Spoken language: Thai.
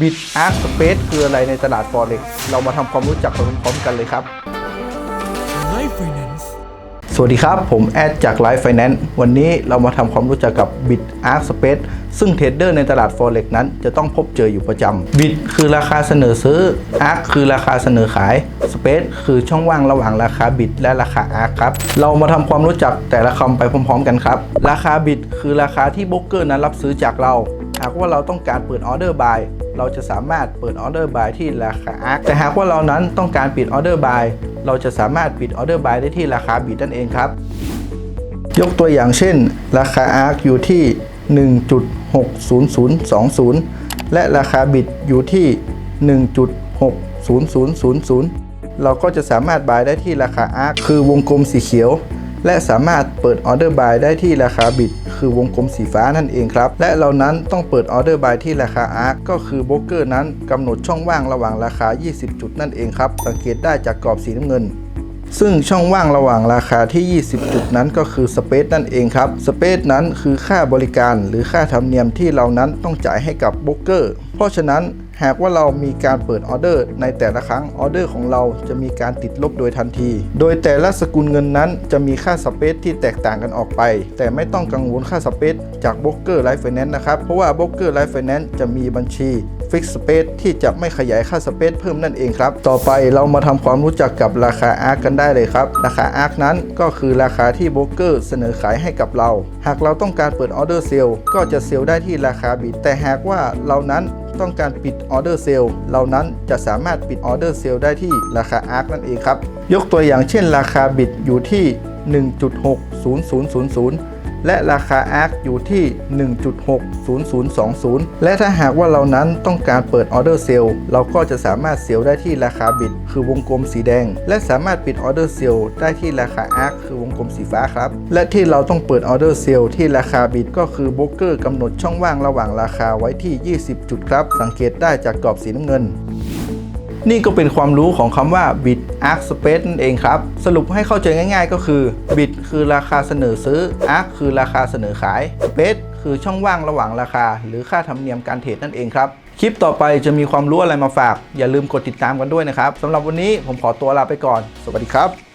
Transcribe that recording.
Bit Arc Space คืออะไรในตลาด Forex เรามาทำความรู้จักไปพร้อมๆกันเลยครับ Life Finance สวัสดีครับ ผมแอดจาก Life Finance วันนี้เรามาทำความรู้จักกับ Bit Arc Space ซึ่งเทรดเดอร์ในตลาด Forex นั้นจะต้องพบเจออยู่ประจำ Bit คือราคาเสนอซื้อ Arc คือราคาเสนอขาย Space คือช่องว่างระหว่างราคา Bit และราคา Arc ครับ เรามาทำความรู้จักแต่ละคำไปพร้อมๆ กันครับ ราคา Bit คือราคาที่โบรกเกอร์นั้นรับซื้อจากเรา หากว่าเราต้องการเปิดออเดอร์บาย เราจะสามารถเปิดออเดอร์บายที่ราคา ARC แต่หากว่าเรานั้นต้องการปิดออเดอร์บายเราจะสามารถปิดออเดอร์บายได้ที่ราคาบิดนั่นเองครับ ยกตัวอย่างเช่น ราคา ARC อยู่ที่ 1.60020 และราคาบิดอยู่ที่ 1.60000 เราก็จะสามารถบายได้ที่ราคา ARC คือวงกลมสีเขียว และสามารถเปิดออเดอร์บายได้ที่ราคาบิด คือวงกลมสีฟ้านั่นเองครับ และเรานั้นต้องเปิดออเดอร์บายที่ราคา ARC ก็คือโบรกเกอร์นั้นกำหนดช่องว่างระหว่างราคา 20 จุดนั่นเองครับสังเกตได้จากกรอบสีน้ำเงินซึ่งช่องว่างระหว่างราคาที่ 20 จุดนั้นก็คือสเปซนั่นเองครับสเปซนั้นคือค่าบริการหรือค่าธรรมเนียมที่เรานั้นต้องจ่ายให้กับโบรกเกอร์ เพราะฉะนั้น หากว่าเรามีการเปิดออเดอร์ ในแต่ละครั้งออเดอร์ของเราจะมีการติดลบโดยทันที โดยแต่ละสกุลเงินนั้นจะมีค่าสเปซที่แตกต่างกันออกไป แต่ไม่ต้องกังวลค่าสเปซจากโบรกเกอร์ไลฟ์ไฟแนนซ์นะครับ เพราะว่าโบรกเกอร์ไลฟ์ไฟแนนซ์จะมีบัญชีฟิกสเปซที่จะไม่ขยายค่าสเปซเพิ่มนั่นเองครับ ต่อไปเรามาทำความรู้จักกับราคาอาร์กันได้เลยครับ ราคาอาร์นั้นก็คือราคาที่โบรกเกอร์เสนอขายให้กับเรา หากเราต้องการเปิดออเดอร์เซลล์ก็จะเซลล์ได้ที่ราคาบิดแต่หากว่าเรานั้น ต้องการปิดออเดอร์เซลล์เหล่านั้นจะสามารถปิดออเดอร์เซลล์ได้ที่ราคาอาร์นั่นเองครับ ยกตัวอย่างเช่น ราคาบิดอยู่ที่ 1.60000 และราคา ARC อยู่ที่ 1.60020 และถ้าหากว่าเรานั้นต้องการเปิดออเดอร์เซลล์เราก็จะสามารถเซลล์ได้ที่ราคาบิด คือวงกลมสีแดง และสามารถปิดออเดอร์เซลล์ได้ที่ราคา ARC คือวงกลมสีฟ้าครับ และที่เราต้องเปิดออเดอร์เซลล์ที่ราคาบิดก็คือโบรกเกอร์กำหนดช่องว่างระหว่างราคาไว้ที่ 20 จุดครับ สังเกตได้จากกรอบสีน้ำเงิน นี่ก็เป็นความรู้ของคำว่า bid ask space นั่นเองครับ สรุปให้เข้าใจง่าย ๆ ก็คือ bid คือราคาเสนอซื้อ ask คือราคาเสนอขาย space คือช่องว่างระหว่างราคา หรือค่าธรรมเนียมการเทรดนั่นเองครับ คลิปต่อไปจะมีความรู้อะไรมาฝาก อย่าลืมกดติดตามกันด้วยนะครับสำหรับวันนี้ผมขอตัวลาไปก่อน สวัสดีครับ